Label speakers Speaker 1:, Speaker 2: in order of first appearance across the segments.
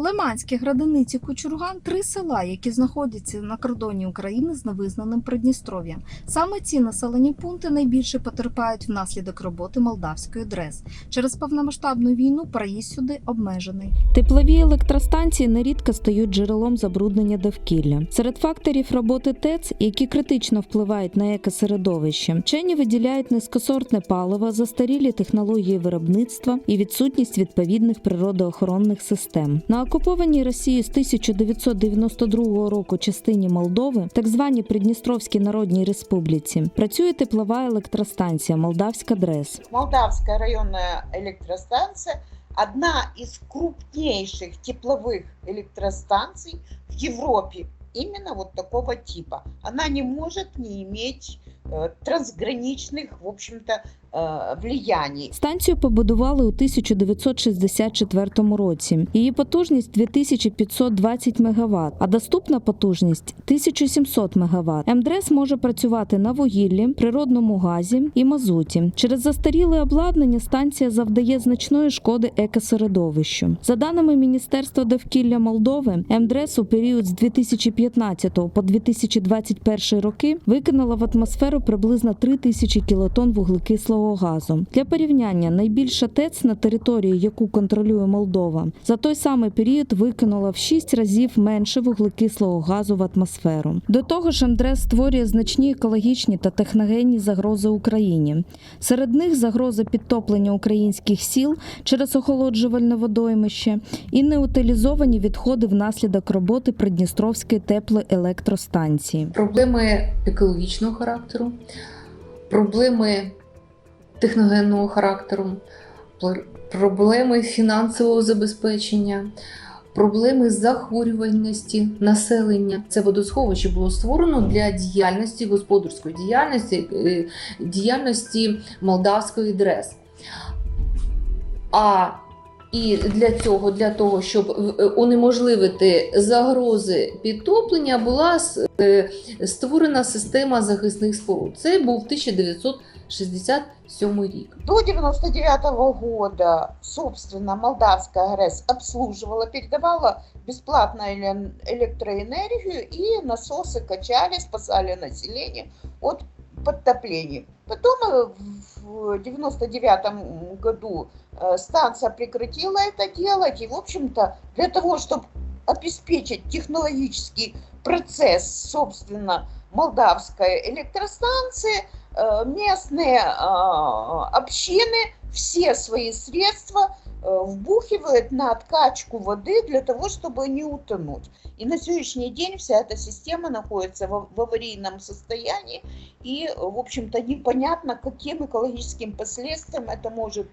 Speaker 1: Лиманські градиниці Кучурган три села, які знаходяться на кордоні України з невизнаним Придністров'ям. Саме ці населені пункти найбільше потерпають внаслідок роботи молдавської ДРЕС. Через повномасштабну війну проїзд сюди обмежений. Теплові електростанції нерідко стають джерелом забруднення довкілля. Серед факторів роботи ТЕЦ, які критично впливають на екосередовище, вчені виділяють низькосортне паливо, застарілі технології виробництва і відсутність відповідних природоохоронних систем. На окупованій Росією з 1992 року частині Молдови, так званій Придністровській Народній Республіці, працює теплова електростанція Молдавська ДРЕС.
Speaker 2: Молдавская районная электростанция одна из крупнейших тепловых электростанций в Европе. Именно вот такого типа. Она не может не иметь э, трансграничных, в общем-то, э, влияний.
Speaker 1: Станцію побудували у 1964 році. Її потужність 2520 МВт, а доступна потужність 1700 МВт. МДРЕС може працювати на вугіллі, природному газі і мазуті. Через застаріле обладнання станція завдає значної шкоди екосередовищу. За даними Міністерства довкілля Молдови, МДРЕС у період з 2015 по 2021 роки викинула в атмосферу приблизно 3 тисячі кілотон вуглекислого газу. Для порівняння найбільша ТЕЦ на території, яку контролює Молдова, за той самий період викинула в 6 разів менше вуглекислого газу в атмосферу. До того ж, МДРЕС створює значні екологічні та техногенні загрози Україні. Серед них загроза підтоплення українських сіл через охолоджувальне водоймище і неутилізовані відходи внаслідок роботи Придністровської теплоелектростанції.
Speaker 3: проблеми екологічного характеру, проблеми техногенного характеру, проблеми фінансового забезпечення, проблеми захворюваності населення. Це водосховище було створено для діяльності господарської діяльності, е, діяльності молдавської ДРЕС. А і для цього, для того, щоб е, унеможливити загрози підтоплення, була с- е, створена система захисних споруд. Це був 1967 рік.
Speaker 2: До 99 года, собственно, Молдавская ГРЭС обслуживала, передавала бесплатно эле- электроэнергию, и насосы качали, спасали население от подтоплений. Потом э, в 99 году э, станция прекратила это делать, и, в общем-то, для того, чтобы обеспечить технологический процесс, собственно, молдавской электростанции, э, местные общины все свои средства э, вбухивают на откачку воды для того, чтобы не утонуть. И на сегодняшний день вся эта система находится в, в аварийном состоянии, и, в общем-то, непонятно, каким экологическим последствиям это может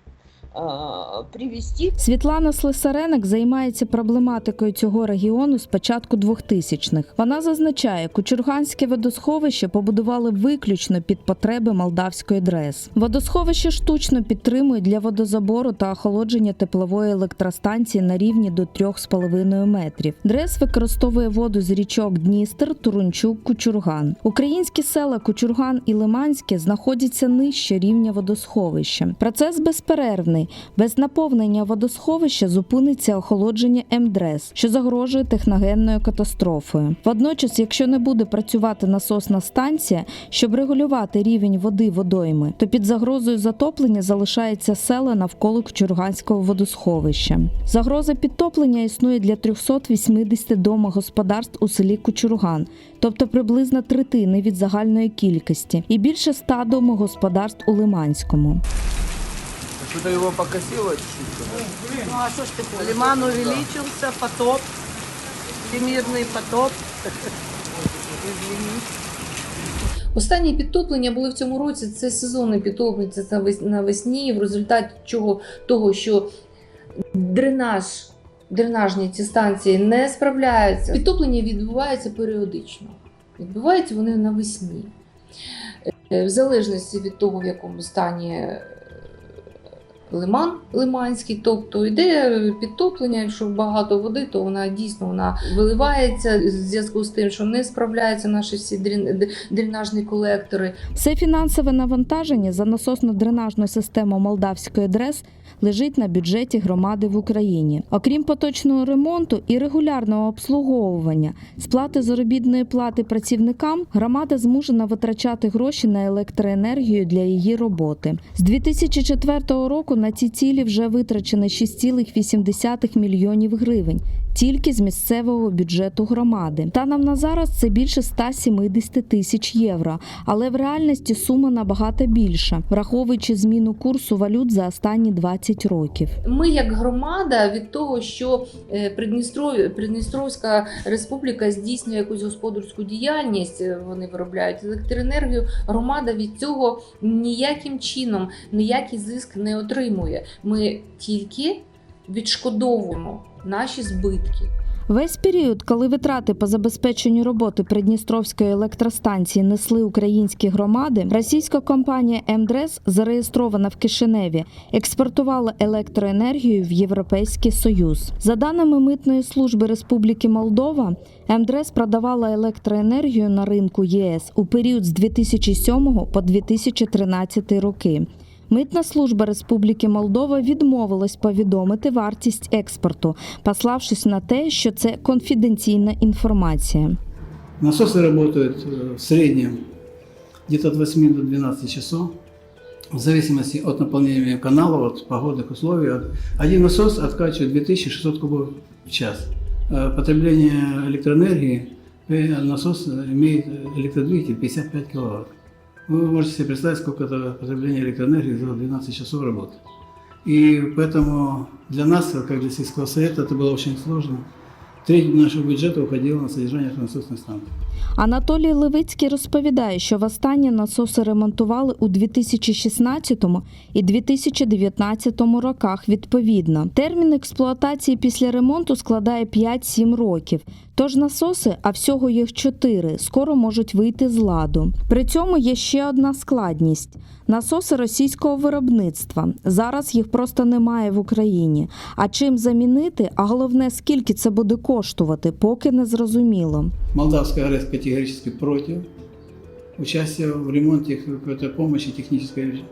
Speaker 2: привести.
Speaker 1: Світлана Слесаренок займається проблематикою цього регіону з початку 2000-х. Вона зазначає, Кучурганське водосховище побудували виключно під потреби молдавської ДРЕС. Водосховище штучно підтримують для водозабору та охолодження теплової електростанції на рівні до 3,5 метрів. ДРЕС використовує воду з річок Дністер, Турунчук, Кучурган. Українські села Кучурган і Лиманське знаходяться нижче рівня водосховища. Процес безперервний. Без наповнення водосховища зупиниться охолодження МДРЕС, що загрожує техногенною катастрофою. Водночас, якщо не буде працювати насосна станція, щоб регулювати рівень води водойми, то під загрозою затоплення залишається села навколо Кучурганського водосховища. Загроза підтоплення існує для 380 домогосподарств у селі Кучурган, тобто приблизно третини від загальної кількості, і більше 100 домогосподарств у Лиманському.
Speaker 4: Что-то его покосило чуть-чуть.
Speaker 5: Ну а что ж ты хочешь? Лиман увеличился, потоп, всемирный потоп. Извини.
Speaker 3: Останні підтоплення були в цьому році. Це сезонне підтоплення це навесні, в результаті чого того, що дренаж, дренажні ці станції не справляються. Підтоплення відбувається періодично. Відбуваються вони навесні. Е, В залежності від того, в якому стані лиман лиманський, тобто йде підтоплення, якщо багато води, то вона дійсно вона виливається в зв'язку з тим, що не справляються наші всі дренажні колектори.
Speaker 1: Все фінансове навантаження за насосно-дренажну систему Молдавської ДРЕС лежить на бюджеті громади в Україні. Окрім поточного ремонту і регулярного обслуговування, сплати заробітної плати працівникам, громада змушена витрачати гроші на електроенергію для її роботи. З 2004 року на ці цілі вже витрачено 6,8 мільйонів гривень тільки з місцевого бюджету громади. Станом на зараз це більше 170 тисяч євро, але в реальності сума набагато більша, враховуючи зміну курсу валют за останні 20 років.
Speaker 3: Ми, як громада, від того, що е, Придністров... Придністровська республіка здійснює якусь господарську діяльність, е, вони виробляють електроенергію. Громада від цього ніяким чином ніякий зиск не отримує. Ми тільки відшкодовуємо наші збитки.
Speaker 1: Весь період, коли витрати по забезпеченню роботи Придністровської електростанції несли українські громади, російська компанія МДРЕС, зареєстрована в Кишиневі, експортувала електроенергію в Європейський Союз. За даними Митної служби Республіки Молдова, МДРЕС продавала електроенергію на ринку ЄС у період з 2007 по 2013 роки. Митна служба Республіки Молдова відмовилась повідомити вартість експорту, пославшись на те, що це конфіденційна інформація.
Speaker 6: Насосы работают э, в среднем где-то от 8 до 12 часов, в зависимости от наполнения канала, от погодных условий. Один насос откачивает 2600 кубов в час. Э, Потребление электроэнергии, э, насос имеет электродвигатель 55 киловатт. Вы можете себе представить, сколько это потребление электроэнергии за 12 часов работы. И поэтому для нас, как для сельского совета, это было очень сложно. Треть нашего бюджета уходила на содержание насосной станции.
Speaker 1: Анатолій Левицький розповідає, що востаннє насоси ремонтували у 2016 і 2019 роках відповідно. Термін експлуатації після ремонту складає 5-7 років. Тож насоси, а всього їх 4, скоро можуть вийти з ладу. При цьому є ще одна складність: насоси російського виробництва. Зараз їх просто немає в Україні. А чим замінити, а головне, скільки це буде коштувати, поки не зрозуміло.
Speaker 6: Молдавская РС категорически против участия в ремонте какой-то помощи технической.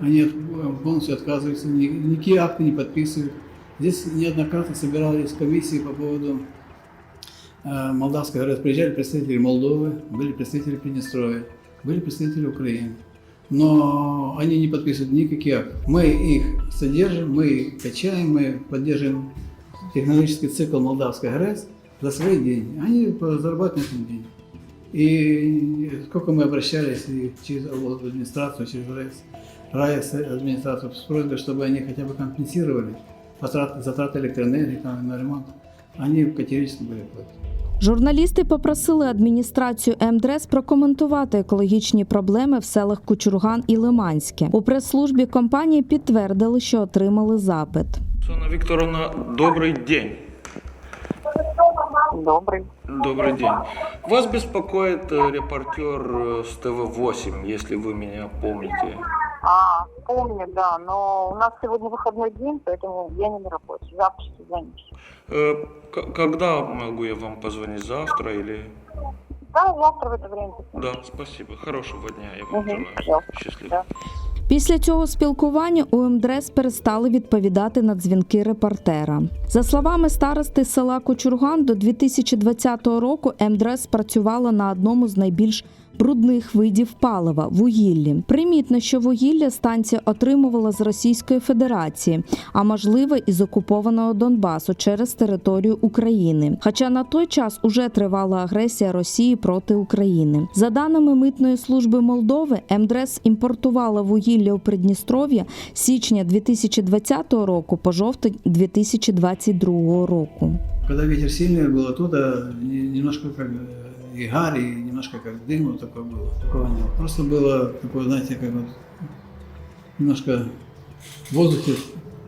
Speaker 6: Они от- полностью отказываются, ни- никакие акты не подписывают. Здесь неоднократно собирались комиссии по поводу э, Молдавской РС. Приезжали представители Молдовы, были представители Приднестровья, были представители Украины. Но они не подписывают никакие акты. Мы их содержим, мы их качаем, мы поддерживаем технологический цикл Молдавской ГРЭС за свои деньги. Они по- зарабатывают на этом деньги. И сколько мы обращались и через вот, администрацию, через РАЭС, РАЭС администрацию с просьбой, чтобы они хотя бы компенсировали затраты, затраты электроэнергии там, на ремонт, они категорически были против.
Speaker 1: Журналісти попросили адміністрацію МДРЕС прокоментувати екологічні проблеми в селах Кучурган і Лиманське. У прес-службі компанії підтвердили, що отримали запит.
Speaker 7: Оксана Вікторовна, добрий день.
Speaker 8: Добрый.
Speaker 7: Добрый день. Вас беспокоит э, репортер э, с ТВ-8, если вы меня помните.
Speaker 8: А, помню, да, но у нас сегодня выходной день, поэтому я не на работе. Завтра созвонимся.
Speaker 7: Э, когда могу я вам позвонить? Завтра или...
Speaker 8: Да, завтра в это время.
Speaker 7: Да, спасибо. Хорошего дня. Я вам
Speaker 8: Мгм,
Speaker 7: желаю. Счастливо.
Speaker 8: Да.
Speaker 1: Після цього спілкування у МДРС перестали відповідати на дзвінки репортера. За словами старости села Кочурган, до 2020 року МДРС працювала на одному з найбільш брудних видів палива вугіллі. Примітно, що вугілля станція отримувала з Російської Федерації, а можливо і з окупованого Донбасу через територію України. Хоча на той час уже тривала агресія Росії проти України. За даними митної служби Молдови, МДРЕС імпортувала вугілля у Придністров'я з січня 2020 року по жовтень 2022 року.
Speaker 6: Когда ветер сильный был оттуда, не- немножко как э, и гарь, и немножко как дым вот такое было. Такого не было. Просто было такое, знаете, как вот немножко в воздухе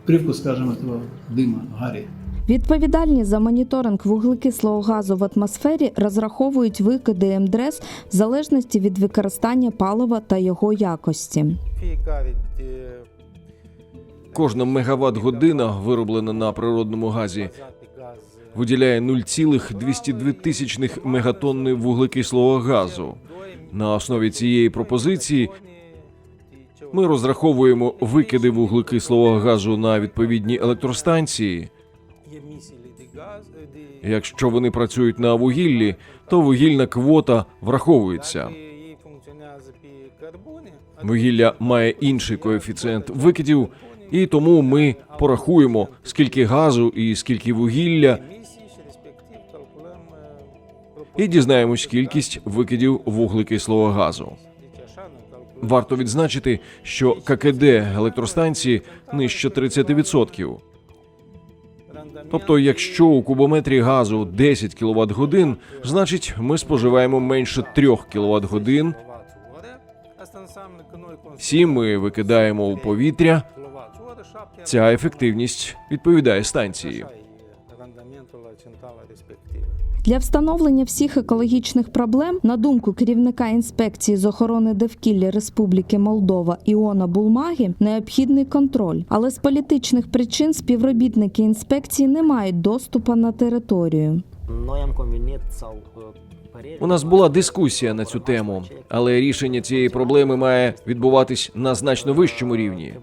Speaker 6: привкус, скажем, этого дыма, гари.
Speaker 1: Відповідальні за моніторинг вуглекислого газу в атмосфері розраховують викиди МДРЕС в залежності від використання палива та його якості.
Speaker 9: fiecare dintre Кожна мегаватт-година, вироблена на природному газі, виділяє 0,202 тисячних мегатонни вуглекислого газу. На основі цієї пропозиції ми розраховуємо викиди вуглекислого газу на відповідні електростанції. Якщо вони працюють на вугіллі, то вугільна квота враховується. Вугілля має інший коефіцієнт викидів, і тому ми порахуємо, скільки газу і скільки вугілля, і дізнаємось кількість викидів вуглекислого газу. Варто відзначити, що ККД електростанції нижче 30%. Тобто, якщо у кубометрі газу 10 кВт годин, значить ми споживаємо менше 3 кВт годин. Всі ми викидаємо у повітря. Ця ефективність відповідає станції.
Speaker 1: Для встановлення всіх екологічних проблем, на думку керівника інспекції з охорони довкілля Республіки Молдова Іона Булмагі, необхідний контроль. Але з політичних причин співробітники інспекції не мають доступу на територію.
Speaker 9: У нас була дискусія на цю тему, але рішення цієї проблеми має відбуватись на значно вищому рівні.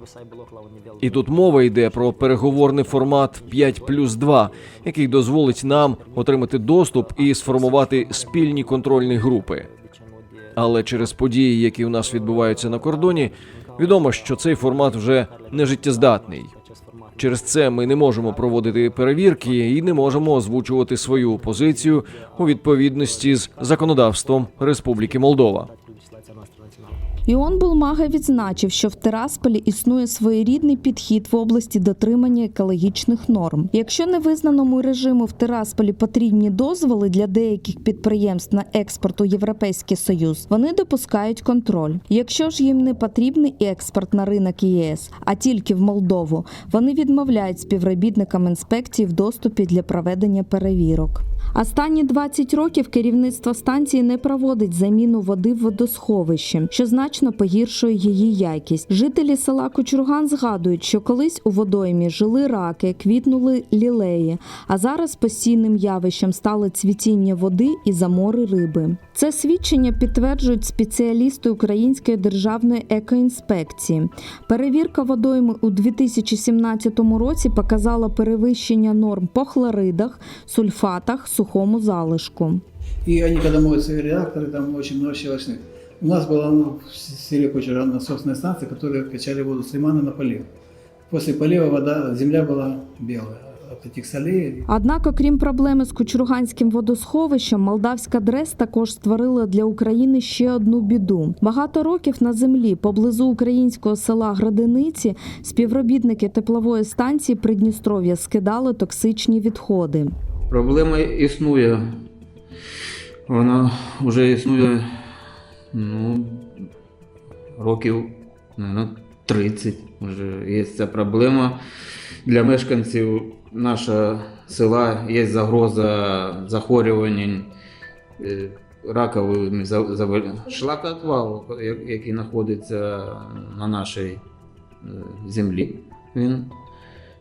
Speaker 9: І тут мова йде про переговорний формат 5 плюс 2, який дозволить нам отримати доступ і сформувати спільні контрольні групи. Але через події, які у нас відбуваються на кордоні, відомо, що цей формат вже не життєздатний. Через це ми не можемо проводити перевірки і не можемо озвучувати свою позицію у відповідності з законодавством Республіки Молдова.
Speaker 1: Іон Булмага відзначив, що в Тирасполі існує своєрідний підхід в області дотримання екологічних норм. Якщо невизнаному режиму в Тирасполі потрібні дозволи для деяких підприємств на експорт у Європейський Союз, вони допускають контроль. Якщо ж їм не потрібний експорт на ринок ЄС, а тільки в Молдову, вони відмовляють співробітникам інспекції в доступі для проведення перевірок. Останні 20 років керівництво станції не проводить заміну води в водосховищі, що значно погіршує її якість. Жителі села Кучурган згадують, що колись у водоймі жили раки, квітнули лілеї, а зараз постійним явищем стали цвітіння води і замори риби. Це свідчення підтверджують спеціалісти Української державної екоінспекції. Перевірка водойми у 2017 році показала перевищення норм по хлоридах, сульфатах, сухому залишку.
Speaker 6: И они, когда моют свои реакторы, там очень много щелочных. У нас была ну, в селе Кучера насосная станция, которая качали воду с лимана на полив. После полива вода, земля была белая от этих солей.
Speaker 1: Однак, окрім проблеми з Кучурганським водосховищем, Молдавська ДРЕС також створила для України ще одну біду. Багато років на землі поблизу українського села Градиниці співробітники теплової станції Придністров'я скидали токсичні відходи.
Speaker 4: Проблема існує. Вона вже існує ну, років ну, 30. Вже є ця проблема. Для мешканців нашого села є загроза захворювань е, раковими заболіннями. Шлакоотвал, який знаходиться на нашій е, землі. Він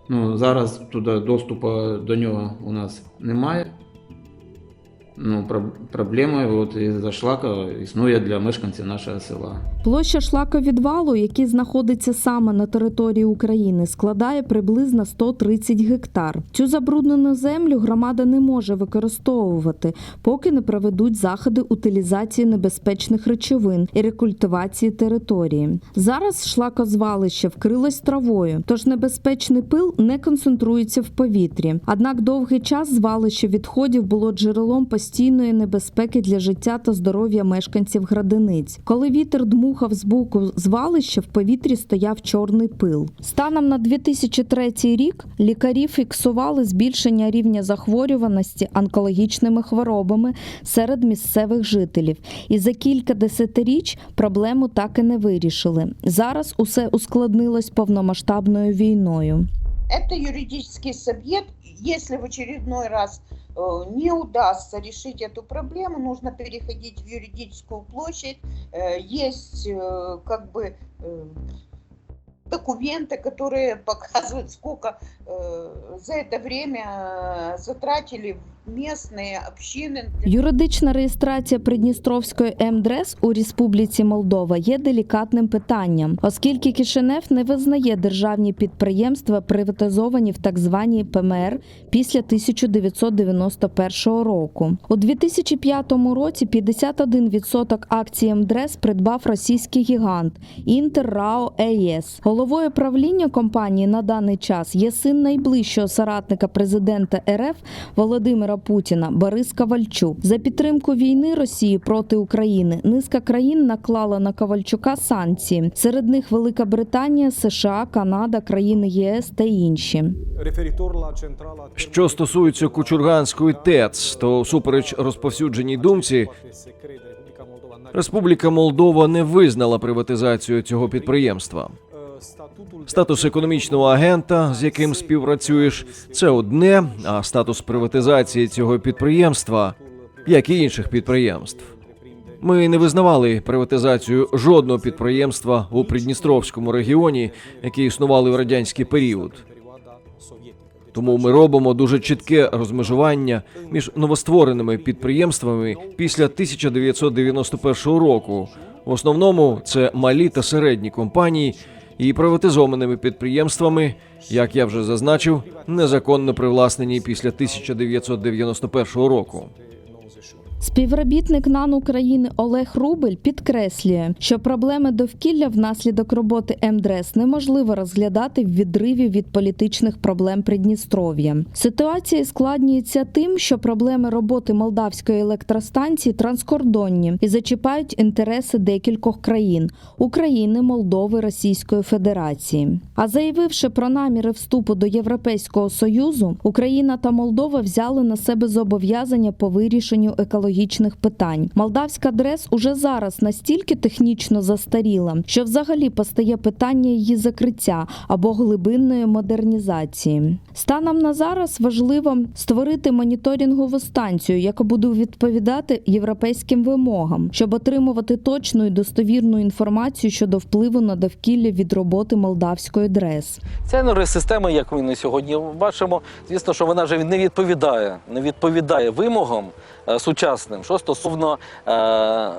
Speaker 4: Ну, зараз туди доступу до нього у нас немає. Ну, про- проблема от із-за шлака існує для мешканців нашого села.
Speaker 1: Площа шлаковідвалу, який знаходиться саме на території України, складає приблизно 130 гектар. Цю забруднену землю громада не може використовувати, поки не проведуть заходи утилізації небезпечних речовин і рекультивації території. Зараз шлакозвалище вкрилось травою, тож небезпечний пил не концентрується в повітрі. Однак довгий час звалище відходів було джерелом постійної небезпеки для життя та здоров'я мешканців градиниць. Коли вітер дмухав з боку звалища, в повітрі стояв чорний пил. Станом на 2003 рік лікарі фіксували збільшення рівня захворюваності онкологічними хворобами серед місцевих жителів. І за кілька десятиріч проблему так і не вирішили. Зараз усе ускладнилось повномасштабною війною.
Speaker 2: Это юридический субъект. Если в очередной раз э, не удастся решить эту проблему, нужно переходить в юридическую площадь. Э, Есть э, как бы э, документы, которые показывают, сколько э, за это время э, затратили местные общины. для
Speaker 1: Юридична реєстрація Придністровської МДРЕС у Республіці Молдова є делікатним питанням, оскільки Кишинев не визнає державні підприємства, приватизовані в так званій ПМР після 1991 року. У 2005 році 51% акцій МДРЕС придбав російський гігант Інтер РАО ЕС. Головою правління компанії на даний час є син найближчого соратника президента РФ Володимира Путіна Борис Ковальчук. За підтримку війни Росії проти України низка країн наклала на Ковальчука санкції. Серед них Велика Британія, США, Канада, країни ЄС та інші.
Speaker 9: Що стосується Кучурганської ТЕЦ, то супереч розповсюдженій думці, Республіка Молдова не визнала приватизацію цього підприємства. Статус економічного агента, з яким співпрацюєш, це одне, а статус приватизації цього підприємства, як і інших підприємств. Ми не визнавали приватизацію жодного підприємства у Придністровському регіоні, які існували в радянський період. Тому ми робимо дуже чітке розмежування між новоствореними підприємствами після 1991 року. В основному це малі та середні компанії і приватизованими підприємствами, як я вже зазначив, незаконно привласнені після 1991 року.
Speaker 1: Співробітник НАН України Олег Рубель підкреслює, що проблеми довкілля внаслідок роботи МДРЕС неможливо розглядати в відриві від політичних проблем Придністров'я. Ситуація складнюється тим, що проблеми роботи молдавської електростанції транскордонні і зачіпають інтереси декількох країн України, Молдови, Російської Федерації. А заявивши про наміри вступу до Європейського союзу, Україна та Молдова взяли на себе зобов'язання по вирішенню екологічних питань. Молдавська ДРЕС уже зараз настільки технічно застаріла, що взагалі постає питання її закриття або глибинної модернізації. Станом на зараз важливо створити моніторингову станцію, яка буде відповідати європейським вимогам, щоб отримувати точну і достовірну інформацію щодо впливу на довкілля від роботи молдавської ДРЕС.
Speaker 10: Ця енергосистема, як ми на сьогодні бачимо, звісно, що вона вже не відповідає, не відповідає вимогам е, сучасним, що стосовно е,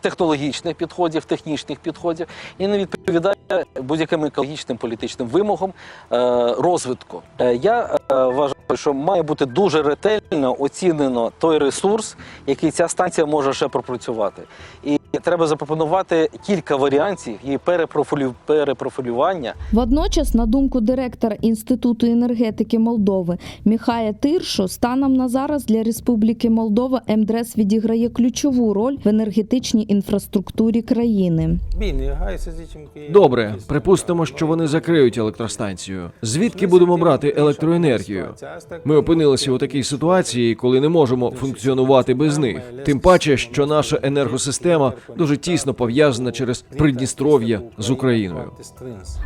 Speaker 10: технологічних підходів, технічних підходів, і не відповідає будь-яким екологічним політичним вимогам е, розвитку. Е, я е, вважаю, що має бути дуже ретельно оцінено той ресурс, який ця станція може ще пропрацювати. І треба запропонувати кілька варіантів її перепрофілю- перепрофілювання
Speaker 1: Водночас, на думку директора Інституту енергетики Молдови Міхая Тиршу, станом на зараз для Республіки Молдова МДРЕС відіграє ключову роль в енергетичній інфраструктурі країни.
Speaker 9: Добре, припустимо, що вони закриють електростанцію. Звідки будемо брати електроенергію? Ми опинилися у такій ситуації, коли не можемо функціонувати без них. Тим паче, що наша енергосистема дуже тісно пов'язана через Придністров'я з Україною.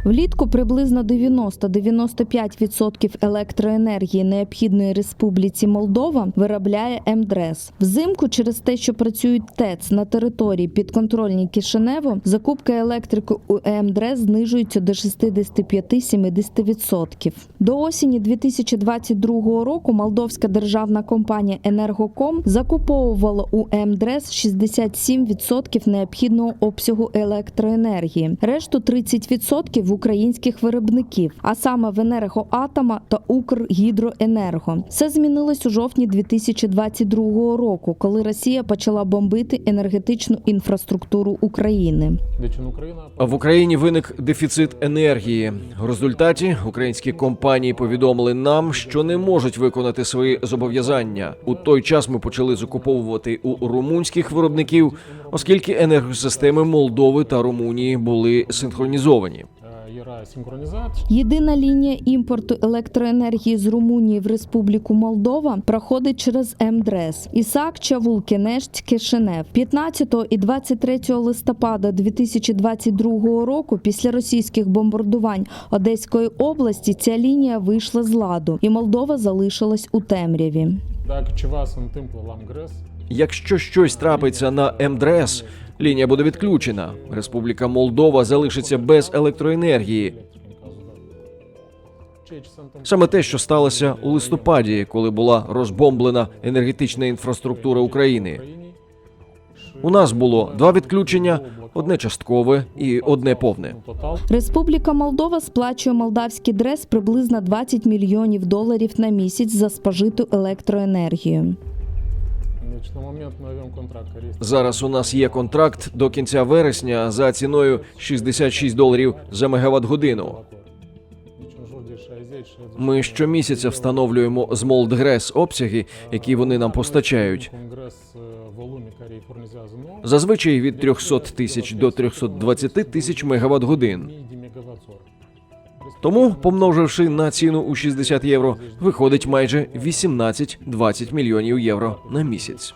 Speaker 1: Влітку приблизно 90-95% електроенергії необхідної Республіці Молдова виробляє МДРЕС. Взимку через те, що працюють ТЕЦ на території підконтрольній Кишиневу, закупка електрики у МДРЕС знижується до 65-70%. До осені 2022 року молдовська державна компанія Енергоком закуповувала у МДРЕС 67% необхідного обсягу електроенергії, решту 30% в українських виробників, а саме в енергоатома та Укргідроенерго. Все змінилось у жовтні 2022 року, коли Росія почала бомбити енергетичну інфраструктуру України.
Speaker 9: В Україні виник дефіцит енергії. В результаті українські компанії повідомили нам, що не можуть виконати свої зобов'язання. У той час ми почали закуповувати у румунських виробників, оскільки енергосистеми Молдови та Румунії були синхронізовані.
Speaker 1: Єдина лінія імпорту електроенергії з Румунії в Республіку Молдова проходить через МДРЕС Ісак Чавул Кенешць Кишинев. 15 і 23 листопада 2022 року, після російських бомбардувань Одеської області, ця лінія вийшла з ладу, і Молдова залишилась у темряві.
Speaker 9: Якщо щось трапиться на МДРЕС, Лінія буде відключена. Республіка Молдова залишиться без електроенергії. Саме те, що сталося у листопаді, коли була розбомблена енергетична інфраструктура України. У нас було два відключення: одне часткове і одне повне.
Speaker 1: Республіка Молдова сплачує молдавський дрес приблизно 20 мільйонів доларів на місяць за спожиту електроенергію.
Speaker 9: Зараз у нас є контракт до кінця вересня за ціною 66 доларів за мегаватт годину. Ми щомісяця встановлюємо з Молдгрес обсяги, які вони нам постачають. Зазвичай від 300 тисяч до 320 тисяч мегаватт годин. Тому, помноживши на ціну у 60 євро, виходить майже 18-20 мільйонів євро на місяць.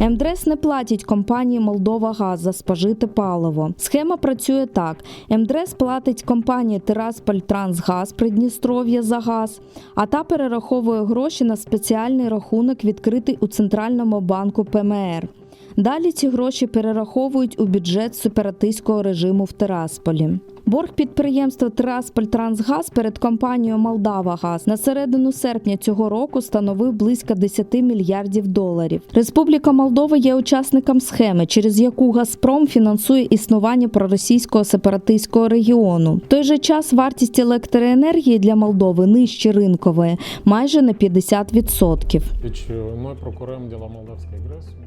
Speaker 1: МДРЕС не платить компанії Молдова Газ за спожите паливо. Схема працює так: МДРЕС платить компанії Тирасполь Трансгаз Придністров'я за газ, а та перераховує гроші на спеціальний рахунок, відкритий у центральному банку ПМР. Далі ці гроші перераховують у бюджет сепаратистського режиму в Тирасполі. Борг підприємства Тирасполь Трансгаз перед компанією Молдава Газ на середину серпня цього року становив близько 10 мільярдів доларів. Республіка Молдова є учасником схеми, через яку Газпром фінансує існування проросійського сепаратистського регіону. В той же час вартість електроенергії для Молдови нижче ринкової майже на 50%.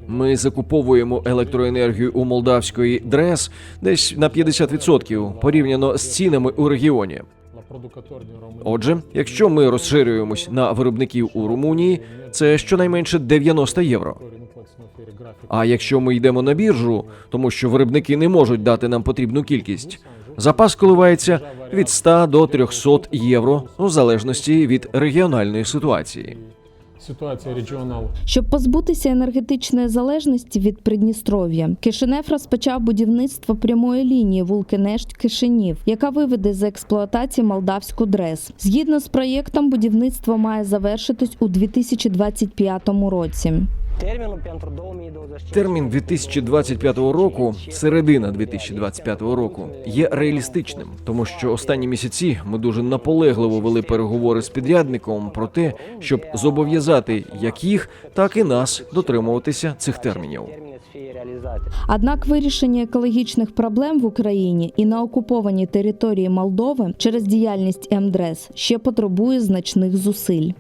Speaker 9: Ми закуповуємо електроенергію у молдавської ДРЕС десь на 50% порівняно з цінами у регіоні. Отже, якщо ми розширюємось на виробників у Румунії, це щонайменше 90 євро. А якщо ми йдемо на біржу, тому що виробники не можуть дати нам потрібну кількість, запас коливається від 100 до 300 євро у залежності від регіональної ситуації.
Speaker 6: Ситуація регіоналу.
Speaker 1: Щоб позбутися енергетичної залежності від Придністров'я, Кишинев розпочав будівництво прямої лінії Вулкинешт Кишинів, яка виведе з експлуатації молдавську дрес. Згідно з проєктом, будівництво має завершитись у 2025 році.
Speaker 9: Термін 2025 року, середина 2025 року, є реалістичним, тому що останні місяці ми дуже наполегливо вели переговори з підрядником про те, щоб зобов'язати як їх, так і нас дотримуватися цих термінів.
Speaker 1: Однак вирішення екологічних проблем в Україні і на окупованій території Молдови через діяльність МДРЕС ще потребує значних зусиль.